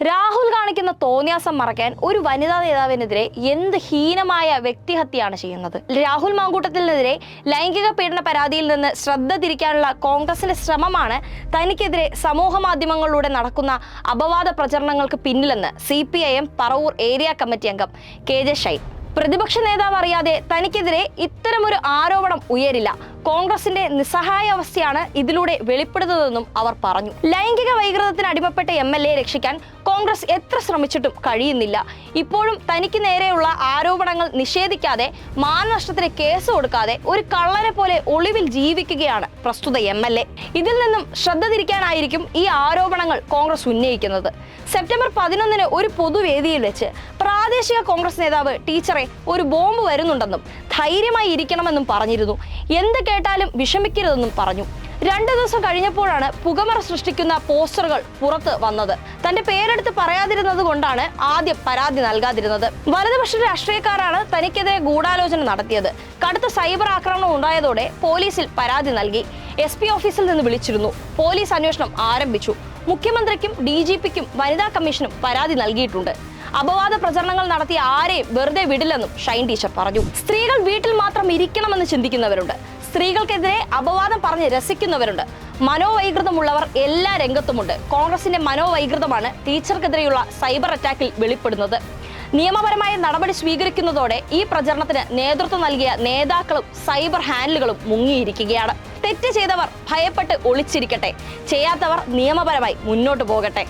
രാഹുൽ കാണിക്കുന്ന തോന്നിയാസം മറക്കാൻ ഒരു വനിതാ നേതാവിനെതിരെ എന്ത് ഹീനമായ വ്യക്തിഹത്യയാണ് ചെയ്യുന്നത്? രാഹുൽ മാങ്കൂട്ടത്തിനെതിരെ ലൈംഗിക പീഡന പരാതിയിൽ നിന്ന് ശ്രദ്ധ തിരിക്കാനുള്ള കോൺഗ്രസിന്റെ ശ്രമമാണ് തനിക്കെതിരെ സമൂഹ മാധ്യമങ്ങളിലൂടെ നടക്കുന്ന അപവാദ പ്രചരണങ്ങൾക്ക് പിന്നിലെന്ന് C P I M Paravur area committee അംഗം കെ ജെ ഷൈൻ. പ്രതിപക്ഷ നേതാവ് അറിയാതെ തനിക്കെതിരെ ഇത്തരമൊരു ആരോപണം ഉയരില്ല. കോൺഗ്രസിന്റെ നിസ്സഹായ അവസ്ഥയാണ് ഇതിലൂടെ വെളിപ്പെടുന്നതെന്നും അവർ പറഞ്ഞു. ലൈംഗിക വൈകൃതത്തിന് അടിമപ്പെട്ട എം എൽ എ രക്ഷിക്കാൻ കോൺഗ്രസ് എത്ര ശ്രമിച്ചിട്ടും കഴിയുന്നില്ല. ഇപ്പോഴും തനിക്ക് നേരെയുള്ള ആരോപണങ്ങൾ നിഷേധിക്കാതെ മാനനഷ്ടത്തിന് കേസ് കൊടുക്കാതെ ഒരു കള്ളനെ പോലെ ഒളിവിൽ ജീവിക്കുകയാണ് പ്രസ്തുത എം എൽ എ. ഇതിൽ നിന്നും ശ്രദ്ധ തിരിക്കാനായിരിക്കും ഈ ആരോപണങ്ങൾ കോൺഗ്രസ് ഉന്നയിക്കുന്നത്. സെപ്റ്റംബർ പതിനൊന്നിന് ഒരു പൊതുവേദിയിൽ വെച്ച് പ്രാദേശിക കോൺഗ്രസ് നേതാവ് ടീച്ചറെ ഒരു ബോംബ് വരുന്നുണ്ടെന്നും ധൈര്യമായി ഇരിക്കണമെന്നും പറഞ്ഞിരുന്നു. എന്ത് കേട്ടാലും വിഷമിക്കരുതെന്നും പറഞ്ഞു. രണ്ടു ദിവസം കഴിഞ്ഞപ്പോഴാണ് പുകമറ സൃഷ്ടിക്കുന്ന പോസ്റ്ററുകൾ പുറത്ത് വന്നത്. തന്റെ പേരെടുത്ത് പറയാതിരുന്നത് കൊണ്ടാണ് ആദ്യം പരാതി നൽകാതിരുന്നത്. വലതുപക്ഷ രാഷ്ട്രീയക്കാരാണ് തനിക്കെതിരെ ഗൂഢാലോചന നടത്തിയത്. കടുത്ത സൈബർ ആക്രമണം ഉണ്ടായതോടെ പോലീസിൽ പരാതി നൽകി. എസ് പി ഓഫീസിൽ നിന്ന് വിളിച്ചിരുന്നു. പോലീസ് അന്വേഷണം ആരംഭിച്ചു. മുഖ്യമന്ത്രിക്കും ഡി ജി പിക്കും വനിതാ കമ്മീഷനും പരാതി നൽകിയിട്ടുണ്ട്. അപവാദ പ്രചരണങ്ങൾ നടത്തിയ ആരെയും വെറുതെ വിടില്ലെന്നും ഷൈൻ ടീച്ചർ പറഞ്ഞു. സ്ത്രീകൾ വീട്ടിൽ മാത്രം ഇരിക്കണമെന്ന് ചിന്തിക്കുന്നവരുണ്ട്. സ്ത്രീകൾക്കെതിരെ അപവാദം പറഞ്ഞ് രസിക്കുന്നവരുണ്ട്. മനോവൈകൃതമുള്ളവർ എല്ലാ രംഗത്തുമുണ്ട്. കോൺഗ്രസിന്റെ മനോവൈകൃതമാണ് ടീച്ചർക്കെതിരെയുള്ള സൈബർ അറ്റാക്കിൽ വെളിപ്പെടുന്നത്. നിയമപരമായ നടപടി സ്വീകരിക്കുന്നതോടെ ഈ പ്രചരണത്തിന് നേതൃത്വം നൽകിയ നേതാക്കളും സൈബർ ഹാൻഡലുകളും മുങ്ങിയിരിക്കുകയാണ്. തെറ്റ് ചെയ്തവർ ഭയപ്പെട്ട് ഒളിച്ചിരിക്കട്ടെ. ചെയ്യാത്തവർ നിയമപരമായി മുന്നോട്ട് പോകട്ടെ.